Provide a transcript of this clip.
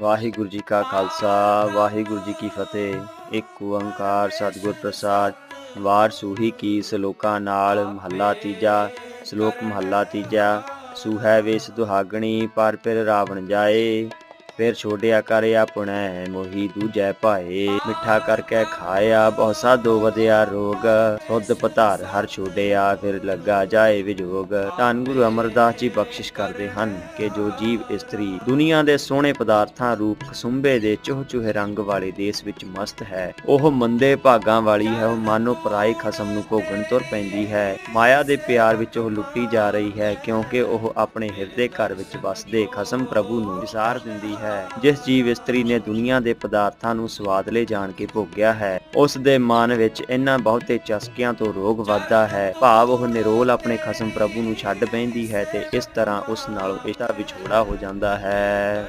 ਵਾਹਿਗੁਰੂ ਜੀ ਕਾ ਖਾਲਸਾ, ਵਾਹਿਗੁਰੂ ਜੀ ਕੀ ਫਤਿਹ। ਇੱਕ ਓੰਕਾਰ ਸਤਿਗੁਰ ਪ੍ਰਸਾਦ, ਵਾਰ ਸੂਹੀ ਕੀ ਸ਼ਲੋਕਾਂ ਨਾਲ ਮਹੱਲਾ ਤੀਜਾ, ਸ਼ਲੋਕ ਮਹੱਲਾ ਤੀਜਾ। ਸੂਹੈ ਵੇਸ ਦੁਹਾਗਣੀ, ਪਰ ਫਿਰ ਰਾਵਣ ਜਾਏ। ਫਿਰ ਛੋੜਿਆ ਕਰਿਆ ਆਪਣੈ ਮੋਹੀ ਦੂਜੈ ਭਾਏ। ਮਿੱਠਾ ਕਰਕੇ ਖਾਇਆ ਬਹੁ ਸਾਧੋ ਵਧਿਆ ਰੋਗ। ਸੁਧ ਪਤਾਰ ਹਰ ਛੋੜਿਆ ਫਿਰ ਲੱਗਾ ਜਾਏ ਵਿਜੋਗ। ਧੰਨ ਗੁਰੂ ਅਮਰਦਾਸ ਜੀ ਬਖਸ਼ਿਸ਼ ਕਰਦੇ ਹਨ ਕਿ ਜੋ ਜੀਵ ਇਸਤਰੀ ਦੁਨੀਆ ਦੇ ਸੋਹਣੇ ਪਦਾਰਥਾਂ ਰੂਪ ਖਸੁੰਬੇ ਦੇ ਚੋਹ-ਚੋਹੇ ਰੰਗ ਵਾਲੇ ਦੇਸ਼ ਵਿੱਚ ਮਸਤ ਹੈ, ਉਹ ਮੰਦੇ ਭਾਗਾਂ ਵਾਲੀ ਹੈ, ਉਹ ਮਾਨੋ ਪਰਾਏ ਖਸਮ ਨੂੰ ਭੋਗਣ ਤੁਰ ਪੈਂਦੀ ਹੈ। ਮਾਇਆ ਦੇ ਪਿਆਰ ਵਿੱਚ ਉਹ ਲੁੱਟੀ ਜਾ ਰਹੀ ਹੈ ਕਿਉਂਕਿ ਉਹ ਆਪਣੇ ਹਿਰਦੇ ਘਰ ਵਿੱਚ ਵਸਦੇ ਖਸਮ ਪ੍ਰਭੂ ਨੂੰ ਵਿਸਾਰ ਦਿੰਦੀ ਹੈ। ਹੈ, ਜਿਸ ਜੀਵ ਇਸਤਰੀ ਨੇ ਦੁਨੀਆ ਦੇ ਪਦਾਰਥਾਂ ਨੂੰ ਸਵਾਦਲੇ ਜਾਣ ਕੇ ਭੋਗਿਆ ਹੈ, ਉਸ ਦੇ ਮਨ ਵਿੱਚ ਇਹਨਾਂ ਬਹੁਤੇ ਚਸਕਿਆਂ ਤੋਂ ਰੋਗ ਵੱਧਦਾ ਹੈ। ਭਾਵ ਉਹ ਨਿਰੋਲ ਆਪਣੇ ਖਸਮ ਪ੍ਰਭੂ ਨੂੰ ਛੱਡ ਬੈਂਦੀ ਹੈ ਤੇ ਇਸ ਤਰ੍ਹਾਂ ਉਸ ਨਾਲੋਂ ਇਸਦਾ ਵਿਛੋੜਾ ਹੋ ਜਾਂਦਾ ਹੈ।